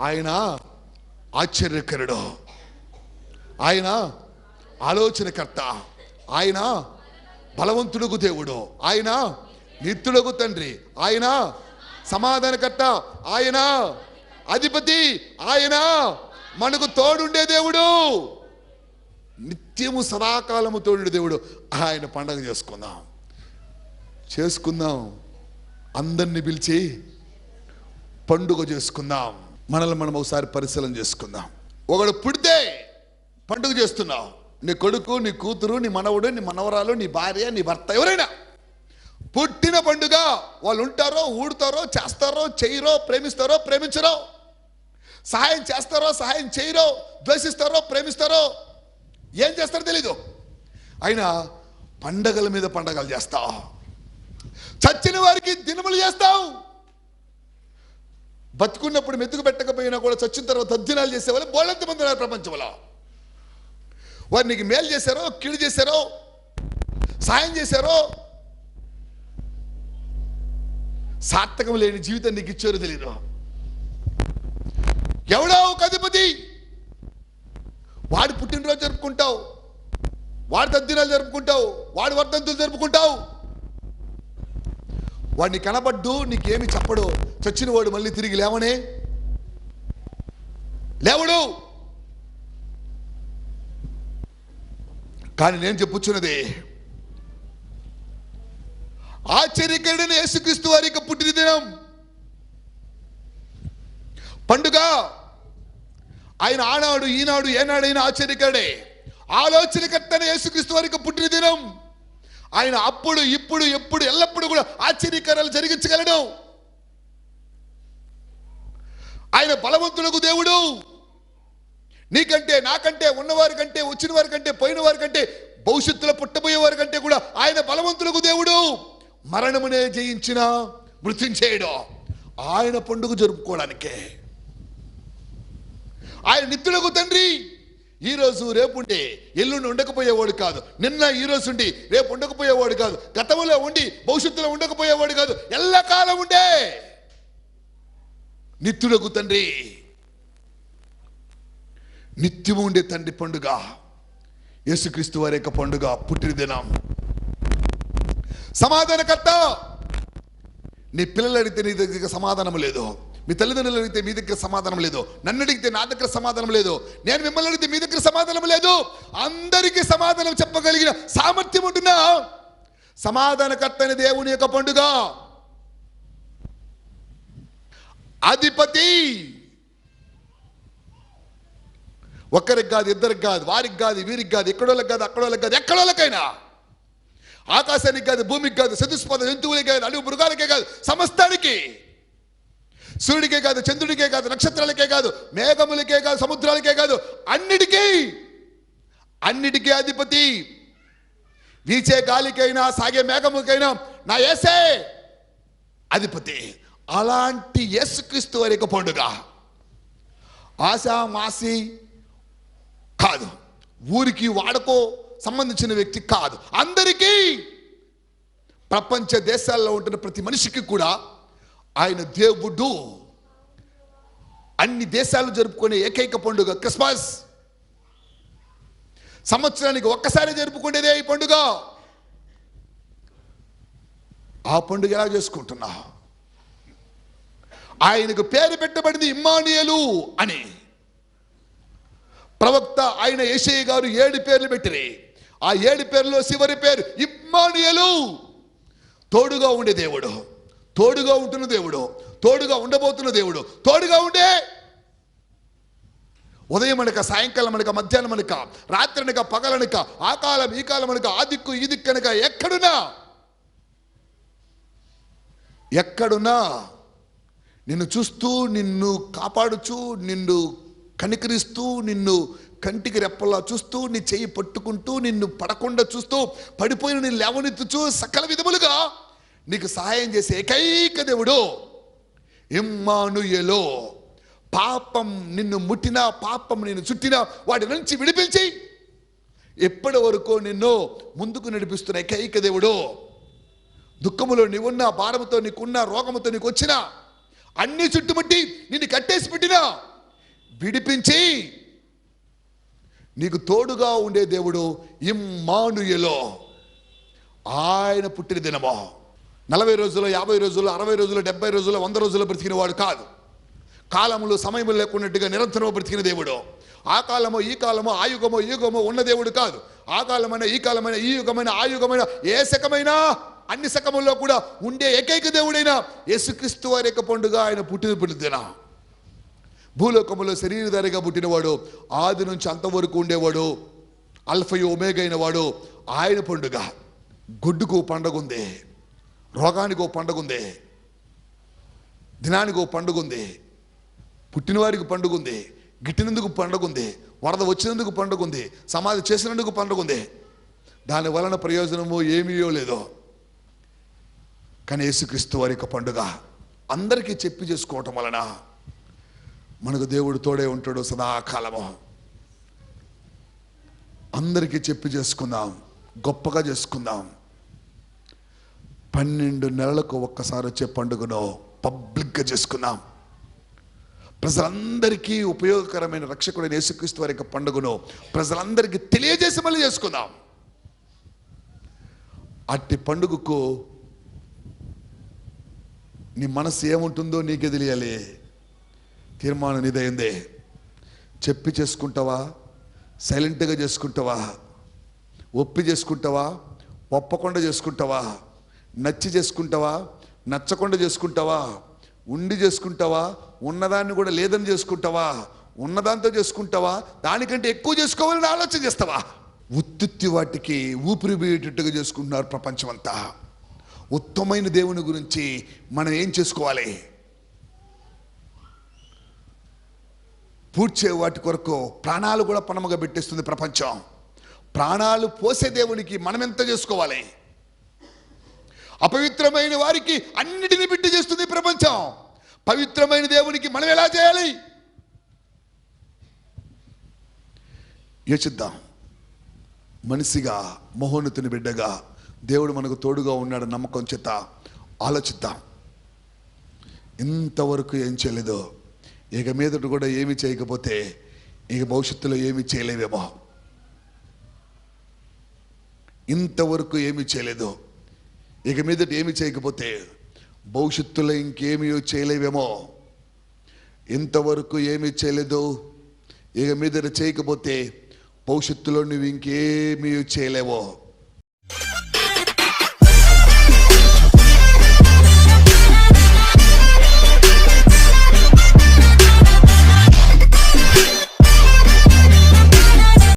ఆయన ఆశ్చర్యకరుడు. ఆయన ఆలోచనకర్త. ఆయన బలవంతుడుగు దేవుడు. ఆయన నిత్యుడుగు తండ్రి. ఆయన సమాధానకర్త. ఆయన అధిపతి. ఆయన మనకు తోడుండే దేవుడు. నిత్యము సదాకాలము తోడు దేవుడు. ఆయన పండగ చేసుకుందాం. చేసుకుందాం. అందరిని పిలిచి పండుగ చేసుకుందాం. మనల్ని మనం ఒకసారి పరిశీలన చేసుకుందాం. ఒకడు పుడితే పండుగ చేస్తున్నావు. నీ కొడుకు నీ కూతురు నీ మనవడు నీ మనవరాలు నీ భార్య నీ భర్త ఎవరైనా పుట్టిన పండుగ వాళ్ళు ఉంటారో ఊడతారో చేస్తారో చేయరో ప్రేమిస్తారో ప్రేమించరో సహాయం చేస్తారో సహాయం చేయరో ద్వేషిస్తారో ప్రేమిస్తారో ఏం చేస్తారో తెలీదు. అయినా పండగల మీద పండగలు చేస్తావు. చచ్చిన వారికి దినములు చేస్తావు. బతుకున్నప్పుడు మెతుకు పెట్టకపోయినా కూడా చచ్చిన తర్వాత అధ్యయనాలు చేసేవాళ్ళు బోళంత మంది ఉన్నారు ప్రపంచంలో. వారు నీకు మేలు చేశారో కీడు చేశారో సాయం చేశారో సార్థకం లేని జీవితం నీకు ఇచ్చారో తెలియదు ఎవడో ఒక అధిపతి. వాడి పుట్టినరోజు జరుపుకుంటావు వాడి తద్దినాలు జరుపుకుంటావు వాడి వర్ధంతులు జరుపుకుంటావు. వాడిని కనబడ్డు నీకేమి చెప్పడు. చచ్చిన వాడు మళ్ళీ తిరిగి లేవనే? లేవడు! కానీ నేను చెప్పుచున్నది ఆశ్చర్యకరుడైన యేసుక్రీస్తు వారి యొక్క పుట్టిన దినం పండుగ ఆయన ఆనాడు ఈనాడు ఏనాడైనా ఆశ్చర్యకరుడే. ఆలోచనకర్తన యేసుక్రీస్తు వారి యొక్క పుట్టిన దినం ఆయన అప్పుడు ఇప్పుడు ఎప్పుడు ఎల్లప్పుడూ కూడా ఆశ్చర్యకరాలు జరిగించగలడు. ఆయన బలవంతులకు దేవుడు. నీకంటే నాకంటే ఉన్నవారి కంటే వచ్చిన వారి కంటే పోయిన వారి కంటే భవిష్యత్తులో పుట్టబోయే వారి కంటే కూడా ఆయన బలవంతులకు దేవుడు. మరణమునే జయించిన మృతించేయడం ఆయన పండుగ జరుపుకోవడానికే. ఆయన నిత్యులకు తండ్రి. ఈ రోజు రేపు ఉండే ఎల్లుండి ఉండకపోయేవాడు కాదు. నిన్న ఈ రోజు ఉండి రేపు ఉండకపోయేవాడు కాదు. గతంలో ఉండి భవిష్యత్తులో ఉండకపోయేవాడు కాదు. ఎల్లకాలం ఉండే. నిత్యుడకు తండ్రి నిత్యము ఉండే తండ్రి పండుగ. యేసుక్రీస్తు వారి యొక్క పండుగ పుట్టినదినం. సమాధానకర్త నీ పిల్లలు అడిగితే నీ దగ్గర సమాధానం లేదు. మీ తల్లిదండ్రులు అడిగితే మీ దగ్గర సమాధానం లేదు. నన్ను అడిగితే నా దగ్గర సమాధానం లేదు. నేను మిమ్మల్ని అడిగితే మీ దగ్గర సమాధానం లేదు. అందరికీ సమాధానం చెప్పగలిగిన సామర్థ్యం ఉంటున్నా సమాధానకర్తని దేవుని యొక్క పండుగ. అధిపతి. ఒక్కరికి కాదు ఇద్దరికి కాదు వారికి కాదు వీరికి కాదు ఎక్కడోళ్ళకి కాదు అక్కడోళ్ళకి కాదు ఎక్కడోళ్ళకైనా. ఆకాశానికి కాదు భూమికి కాదు చతుస్పద జంతువులకి కాదు అడుగు మృగాలకే కాదు సమస్తానికి. సూర్యుడికే కాదు చంద్రుడికే కాదు నక్షత్రాలకే కాదు మేఘములకే కాదు సముద్రాలకే కాదు అన్నిటికీ అన్నిటికీ అధిపతి. వీచే గాలికైనా సాగే మేఘముకైనా నా ఏసే అధిపతి. అలాంటి యేసుక్రీస్తు వారి యొక్క పండుగ. ఆశా మాసి కాదు. ఊరికి వాడకో సంబంధించిన వ్యక్తి కాదు. అందరికీ ప్రపంచ దేశాల్లో ఉంటున్న ప్రతి మనిషికి కూడా ఆయన దేవుడు. అన్ని దేశాలు జరుపుకునే ఏకైక పండుగ క్రిస్మస్. సంవత్సరానికి ఒక్కసారి జరుపుకునేదే ఈ పండుగ. ఆ పండుగ ఎలా చేసుకుంటున్నా? ఆయనకు పేరు పెట్టబడింది ఇమ్మానియలు అని. ప్రవక్త ఆయన ఏషయ్య గారు ఏడు పేర్లు పెట్టిరి. ఆ ఏడు పేర్లలో చివరి పేరు ఇమ్మానియలు. తోడుగా ఉండే దేవుడు. తోడుగా ఉంటున్న దేవుడు తోడుగా ఉండబోతున్న దేవుడు తోడుగా ఉండే. ఉదయం అనక సాయంకాలం అనక మధ్యాహ్నం అనక రాత్రి అనక పగలనక ఆ కాలం ఈ కాలం అనక ఆ దిక్కు ఈ దిక్కు అనక ఎక్కడున్నా? ఎక్కడున్నా? నిన్ను చూస్తూ నిన్ను కాపాడుచు నిన్ను కనికరిస్తూ నిన్ను కంటికి రెప్పలా చూస్తూ నీ చెయ్యి పట్టుకుంటూ నిన్ను పడకుండా చూస్తూ పడిపోయిన నిన్ను లేవనెత్తుచూ సకల విధములుగా నీకు సహాయం చేసే ఏకైక దేవుడు ఇమ్మానుయలో. పాపం నిన్ను ముట్టినా పాపం నిన్ను చుట్టినా వాటి నుంచి విడిపించి ఎప్పటి వరకు నిన్ను ముందుకు నడిపిస్తున్న ఏకైక దేవుడు. దుఃఖములో నీవున్న భారముతో నీకున్న రోగముతో నీకు వచ్చిన అన్ని చుట్టుముట్టి నిన్ను కట్టేసి పెట్టినా విడిపించి నీకు తోడుగా ఉండే దేవుడు ఇమ్మానుయలో. ఆయన పుట్టిన దినమో. నలభై రోజులు యాభై రోజులు అరవై రోజులు డెబ్బై రోజులు వంద రోజులు బ్రతికిన వాడు కాదు. కాలములు సమయము లేకున్నట్టుగా నిరంతరం బ్రతికిన దేవుడు. ఆ కాలము ఈ కాలము ఆ యుగమో ఈ ఉన్న దేవుడు కాదు. ఆ కాలమైన ఈ కాలమైన ఈ యుగమైన ఆ యుగమైన ఏ శకమైనా అన్ని శకముల్లో కూడా ఉండే ఏకైక దేవుడైన యేసుక్రీస్తు వారి యొక్క పండుగ ఆయన పుట్టిన పుట్టిన భూలోకములో శరీరధారిగా పుట్టినవాడు ఆది నుంచి అంతవరకు ఉండేవాడు అల్ఫయో ఒమేగైన వాడు ఆయన పండుగ. గుడ్డుకు పండగ ఉంది రోగానికి ఓ పండుగ ఉంది. దినానికి ఓ పండుగ ఉంది. పుట్టినవారికి పండుగ ఉంది. గిట్టినందుకు పండుగ ఉంది. వరద వచ్చినందుకు పండుగ ఉంది. సమాధి చేసినందుకు పండుగ ఉంది. దాని వలన ప్రయోజనము ఏమీయో లేదో. కానీ యేసుక్రీస్తు వారి యొక్క పండుగ అందరికీ చెప్పి చేసుకోవటం వలన మనకు దేవుడు తోడే ఉంటాడు సదాకాలము. అందరికీ చెప్పి చేసుకుందాం. గొప్పగా చేసుకుందాం. పన్నెండు నెలలకు ఒక్కసారి వచ్చే పండుగను పబ్లిక్గా చేసుకున్నాం. ప్రజలందరికీ ఉపయోగకరమైన రక్షకుడైన యేసుక్రీస్తు వారి యొక్క పండుగను ప్రజలందరికీ తెలియజేసి మళ్ళీ చేసుకుందాం. అట్టి పండుగకు నీ మనసు ఏముంటుందో నీకే తెలియాలి. తీర్మానం నీదైందే. చెప్పి చేసుకుంటావా? సైలెంట్గా చేసుకుంటావా? ఒప్పి చేసుకుంటావా? ఒప్పకుండా చేసుకుంటావా? నచ్చి చేసుకుంటావా? నచ్చకుండా చేసుకుంటావా? ఉండి చేసుకుంటావా? ఉన్నదాన్ని కూడా లేదని చేసుకుంటావా? ఉన్నదాంతో చేసుకుంటావా? దానికంటే ఎక్కువ చేసుకోవాలని ఆలోచన చేస్తావా? ఉత్తుత్తి వాటికి ఊపిరి పోయేటట్టుగా చేసుకుంటున్నారు ప్రపంచమంతా. ఉత్తమైన దేవుని గురించి మనం ఏం చేసుకోవాలి? పూడ్చే వాటి కొరకు ప్రాణాలు కూడా పణముగా పెట్టేస్తుంది ప్రపంచం. ప్రాణాలు పోసే దేవునికి మనం ఎంత చేసుకోవాలి? అపవిత్రమైన వారికి అన్నిటిని బిడ్డ చేస్తుంది ప్రపంచం. పవిత్రమైన దేవునికి మనం ఎలా చేయాలి? యోచిద్దాం. మనిషిగా మహోన్నతుని బిడ్డగా దేవుడు మనకు తోడుగా ఉన్నాడు నమ్మకం చేత ఆలోచిద్దాం. ఇంతవరకు ఏం చేయలేదో ఇక మీదట కూడా ఏమి చేయకపోతే ఇక భవిష్యత్తులో ఏమి చేయలేవేమో. ఇంతవరకు ఏమి చేయలేదు ఇక మీదట ఏమి చేయకపోతే భవిష్యత్తులో ఇంకేమీ చేయలేవేమో. ఇంతవరకు ఏమీ చేయలేదు. ఇక మీదట చేయకపోతే భవిష్యత్తులో నువ్వు ఇంకేమీ చేయలేవో.